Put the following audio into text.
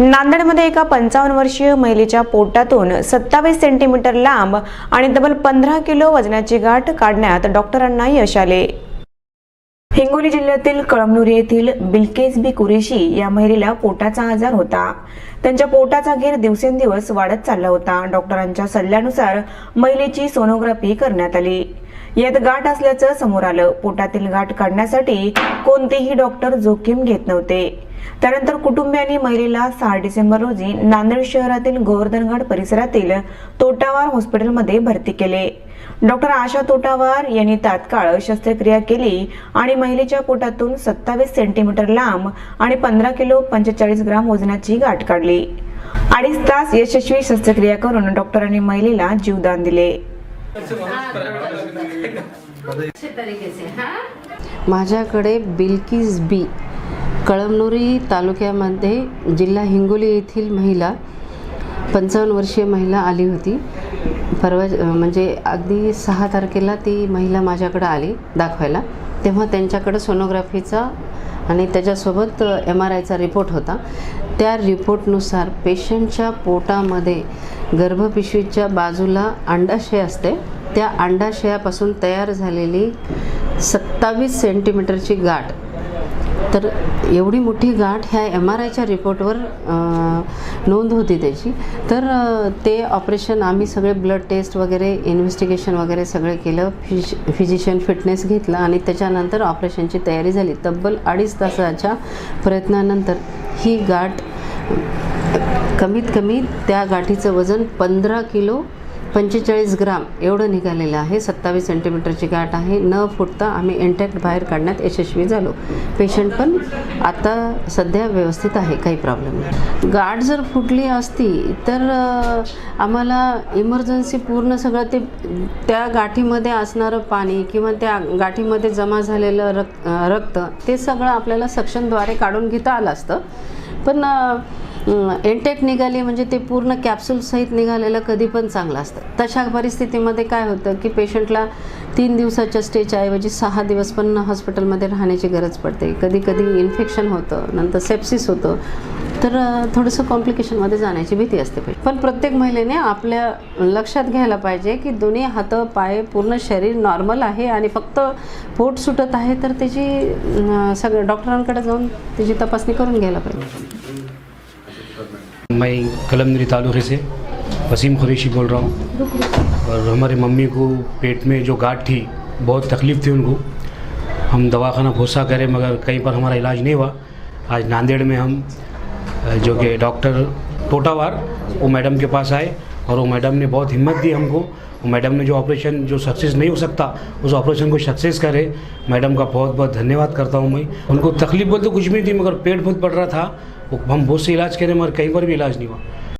नांदेडमध्ये एका पंचावन्न वर्षीय महिलेच्या पोटातून सत्तावीस सेंटीमीटर लांब आणि तब्बल पंधरा किलो वजनाची गाठ काढण्यात डॉक्टरांना यश आले. हिंगोली जिल्ह्यातील कळमनुरी येथील बिल्केस बी कुरेशी या महिलेला पोटाचा आजार होता. त्यांच्या पोटाचा घेर दिवसेंदिवस वाढत चालला होता. डॉक्टरांच्या सल्ल्यानुसार महिलेची सोनोग्राफी करण्यात आली. यात गाठ असल्याचं समोर आलं. पोटातील गाठ काढण्यासाठी कोणतेही डॉक्टर जोखीम घेत नव्हते. त्यानंतर कुटुंबियांनी महिलेला सहा डिसेंबर रोजी नांदेड शहरातील गोवर्धनगड परिसरातील तोटावार हॉस्पिटलमध्ये भरती केले. डॉक्टर आशा तोटावार यांनी तात्काळ शस्त्रक्रिया केली आणि महिलेच्या पोटातून सत्तावीस सेंटीमीटर लांब आणि पंधरा किलो पंचेचाळीस ग्राम वजनाची गाठ काढली. अडीच तास यशस्वी शस्त्रक्रिया करून डॉक्टरांनी महिलेला जीवदान दिले. माझ्याकडे बिल्किस बी कळमनुरी तालुक्यामध्ये जिल्हा हिंगोली येथील महिला पंचावन्न वर्षीय महिला आली होती. परवा म्हणजे अगदी सहा तारखेला ती महिला माझ्याकडं आली दाखवायला. तेव्हा त्यांच्याकडं सोनोग्राफीचा आणि त्याच्यासोबत एम आर आयचा रिपोर्ट होता. त्या रिपोर्टनुसार पेशंटच्या पोटामध्ये गर्भपिशवीच्या बाजूला अंडाशय असते. त्या अंडाशयापासून तयार झालेली सत्तावीस सेंटीमीटरची गाठ. तर एवढी मोठी गाठ ह्या एम आर आयच्या रिपोर्टवर नोंद होती त्याची. तर ते ऑपरेशन आम्ही सगळे ब्लड टेस्ट वगैरे इन्व्हेस्टिगेशन वगैरे सगळे केलं. फिज फिजिशियन फिटनेस घेतला आणि त्याच्यानंतर ऑपरेशनची तयारी झाली. तब्बल अडीच तासाच्या प्रयत्नानंतर ही गाठ कमीत कमी त्या गाठीचं वजन पंधरा किलो पंचेचाळीस ग्राम एवढं निघालेलं आहे. सत्तावीस सेंटीमीटरची गाठ आहे. न फुटता आम्ही इंटॅक्ट बाहेर काढण्यात यशस्वी झालो. पेशंट पण आता सध्या व्यवस्थित आहे. काही प्रॉब्लेम नाही. गाठ जर फुटली असती तर आम्हाला इमर्जन्सी पूर्ण सगळं ते त्या गाठीमध्ये असणारं पाणी किंवा त्या गाठीमध्ये जमा झालेलं रक्त रक्त ते सगळं आपल्याला सक्शनद्वारे काढून घेता आलं असतं. पण एनटेक निघाली म्हणजे ते पूर्ण कॅप्सूलसहित निघालेलं कधी पण चांगलं असतं. तशा परिस्थितीमध्ये काय होतं की पेशंटला तीन दिवसाच्या स्टेजऐवजी सहा दिवस पण हॉस्पिटलमध्ये राहण्याची गरज पडते. कधी कधी इन्फेक्शन होतं नंतर सेप्सिस होतं. तर थोडंसं कॉम्प्लिकेशनमध्ये जाण्याची भीती असते पण प्रत्येक महिलेने आपल्या लक्षात घ्यायला पाहिजे की दोन्ही हात पाय पूर्ण शरीर नॉर्मल आहे आणि फक्त पोट सुटत आहे तर त्याची सगळं डॉक्टरांकडे जाऊन त्याची तपासणी करून घ्यायला पाहिजे. मैं कलमदरी तालुके से वसीम कुरैशी बोल रहा हूँ। और हमारी मम्मी को पेट में जो गाठ थी, बहुत तकलीफ़ थी उनको। हम दवाखाना भूसा करें, मगर कहीं पर हमारा इलाज नहीं हुआ। आज नांदेड़ में हम, जो कि डॉक्टर टोटावार, वो मैडम के पास आए और वो मैडम ने बहुत हिम्मत दी हमको। वो मैडम ने जो ऑपरेशन, जो सक्सेस नहीं हो सकता, उस ऑपरेशन को सक्सेस करे। मैडम का बहुत बहुत धन्यवाद करता हूँ मैं। उनको तकलीफ़ बोल तो कुछ भी थी, मगर पेट बहुत बढ़ रहा था। वो हम बहुत से इलाज करें मगर कहीं पर भी इलाज नहीं हुआ।